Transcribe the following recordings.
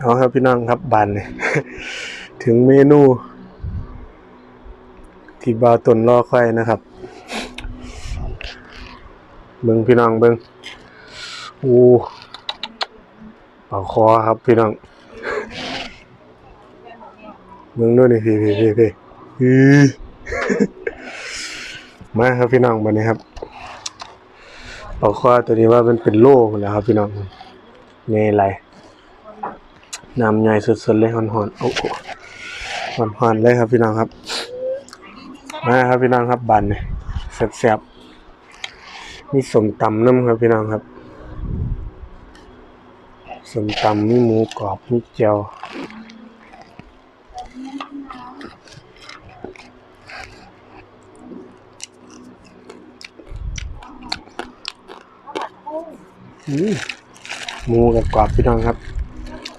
เอาครับพี่น้องครับบานเนี่ยถึงเมนู ที่บาวตนรอคอยนะครับเบิ่งพี่น้องเบิ่งอู้ปากคอครับพี่น้องเบิ่งด้วยนี่พี่พี่พี่พี่มาครับพี่น้องบันนี้ครับปากคอตัวนี้ว่ามันเป็นโล่แล้วครับพี่น้องใหญ่ไร น้ำใหญ่สุดๆเลยหอนๆโอ้โหหอนๆเลยครับพี่น้องครับ มาครับพี่น้องครับบันเนี่ยแซ่บๆมีสมตำน้ำครับพี่น้องครับสมตำมีหมูกรอบมีเจียวหมูกับกรอบพี่น้องครับ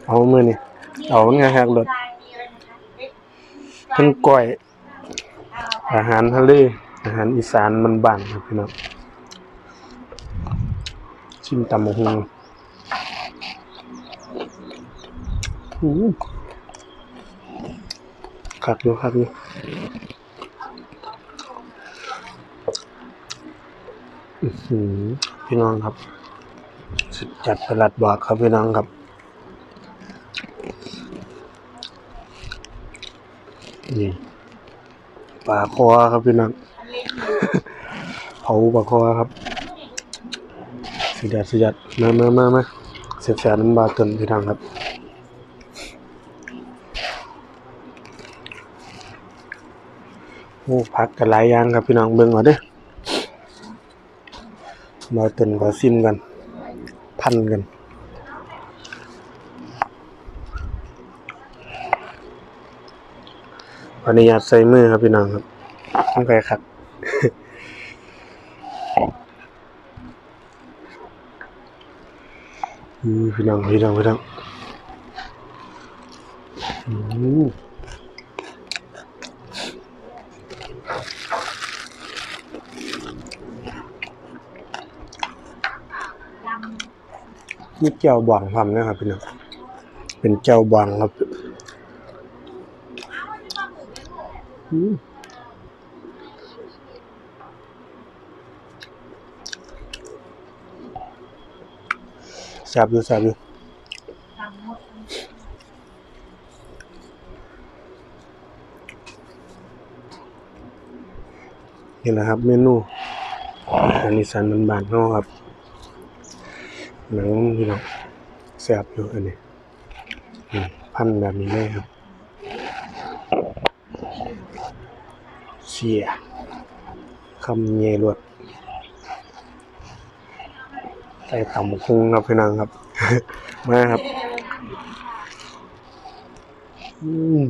เอามือนี่เอาไงครับรถทั้งก้อย อาหารทะเลอาหารอีสานมันบานครับพี่น้องชิมตำมะฮุงอู้คักอยู่คักอยู่พี่น้องครับสุดจัดประหลัดบอกครับพี่น้องครับ นี่ปลาคอครับพี่น้องเผาปลาคอครับสุดยอดสุดยอดมามามามาเสียบแสบน้ำบาตนพี่น้องครับโอ้พักกันหลายอย่างครับพี่น้องเบิ่งมาเด้อบาตนขอซิมกัน พันกัน ขออนุญาตใส่มือครับพี่น้องครับต้องไปครับพี่น้องพี่น้องพี่น้องมนี่เจ้าบวงความนะครับพี่น้องเป็นเจ้าบวงครับอืม แซ่บอยู่แซ่บอยู่นี่แหละครับเมนูอาหารอีสานบ้านเขาครับหนังพี่น้องแซ่บอยู่อันนี้พันแบบนี้เลยครับ เสียคำเยรวดใส่ต่ำคุงครับพี่นังครับ มาครับ อืม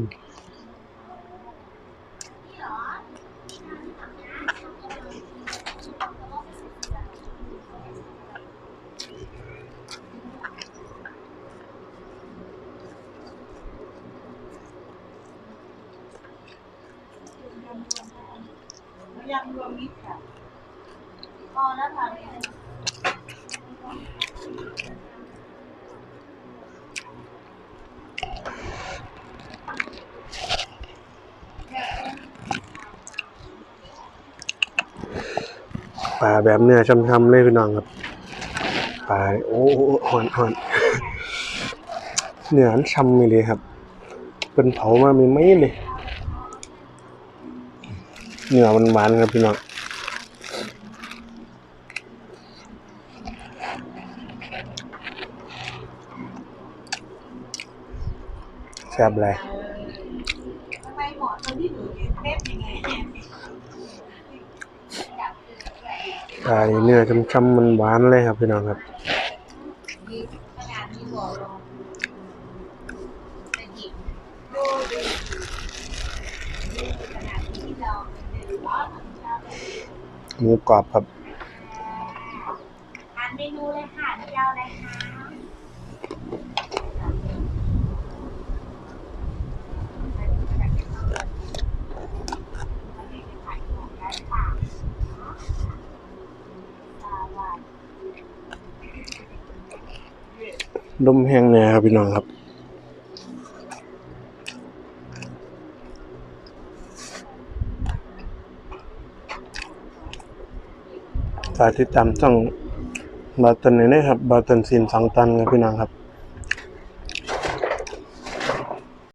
ยังรวมมิตรค่ะพอแล้วค่ะปลาแบบเนื้อช้ำๆเลยพี่น้องครับปลาโอ้หอนหอนเนื้ออันช้ำเลยครับเป็นเผามาไม่ไหมเลย เนื้อมันหวานครับพี่น้องแซ่บเลยไมหมอตัวที่หนูยืนเทปยังไงเนี่ยปลานี่เนื้อช้ำๆมันหวานเลยครับพี่น้องครับ มีขนาดมีหัวลงแต่หยิบดูดูดูขนาดที่เราเป็นเดือดร้อนของเรา หมูกรอบครับทานเมนูเลยค่ะเดียวเลยค่ะดมแห้งแน่ครับพี่น้องครับ ฝากติดตามช่องบาตันนี่นะครับบาตันซีนสองตันครับพี่น้องครับ